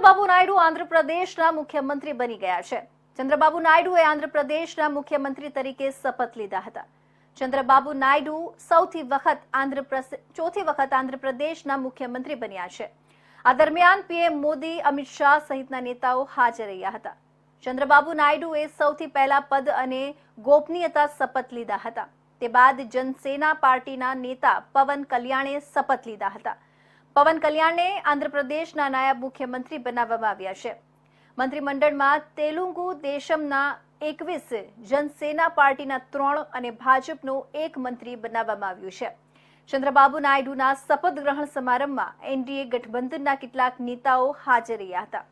ચંદ્રબાબુ નાયડુ આંધ્રપ્રદેશના મુખ્યમંત્રી બની ગયા છે. ચંદ્રબાબુ નાયડુએ આંધ્રપ્રદેશના મુખ્યમંત્રી તરીકે શપથ લીધા હતા. ચંદ્રબાબુ નાયડુ સૌથી વખત ચોથી વખત આંધ્રપ્રદેશના મુખ્યમંત્રી બન્યા છે. આ દરમિયાન પીએમ મોદી, અમિત શાહ સહિતના નેતાઓ હાજર રહ્યા હતા. ચંદ્રબાબુ નાયડુએ સૌથી પહેલા પદ અને ગોપનીયતા શપથ લીધા હતા. તે બાદ જનસેના પાર્ટીના નેતા પવન કલ્યાણે શપથ લીધા હતા. પવન કલ્યાણને આંધ્રપ્રદેશના નાયબ મુખ્યમંત્રી બનાવવામાં આવ્યા છે. મંત્રીમંડળમાં તેલુગુ દેશમના એકવીસ જનસેના પાર્ટીના ત્રણ અને ભાજપનો એક મંત્રી બનાવવામાં આવ્યું છે. ચંદ્રબાબુ નાયડુના શપથ ગ્રહણ સમારંભમાં એનડીએ ગઠબંધનના કેટલાક નેતાઓ હાજર રહ્યા હતા.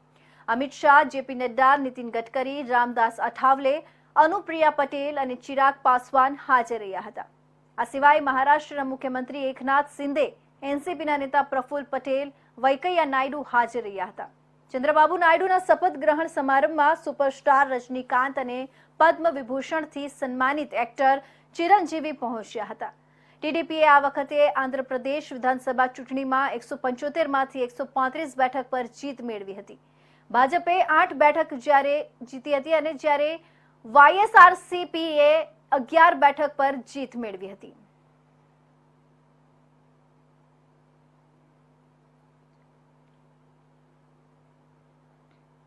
અમિત શાહ, જેપી નડ્ડા, નીતિન ગડકરી, રામદાસ અઠાવલે, અનુપ્રિયા પટેલ અને ચિરાગ પાસવાન હાજર રહ્યા હતા. આ સિવાય મહારાષ્ટ્રના મુખ્યમંત્રી એકનાથ શિંદે એનસીપીના નેતા પ્રફુલ્લ પટેલ, વૈકૈયા નાયડુ હાજર રહ્યા હતા. ચંદ્રબાબુ નાયડુના શપથ ગ્રહણ સમારંભમાં સુપરસ્ટાર રજનીકાંત અને પદ્મ વિભૂષણથી સન્માનિત એક્ટર ચિરંજીવી પહોંચ્યા હતા. ટીડીપીએ આ વખતે આંધ્રપ્રદેશ વિધાનસભા ચૂંટણીમાં એકસો પંચોતેરમાંથી એકસો પાંત્રીસ બેઠક પર જીત મેળવી હતી. ભાજપે આઠ બેઠક જ્યારે જીતી હતી અને જ્યારે વાયએસઆરસીપીએ અગિયાર બેઠક પર જીત મેળવી હતી.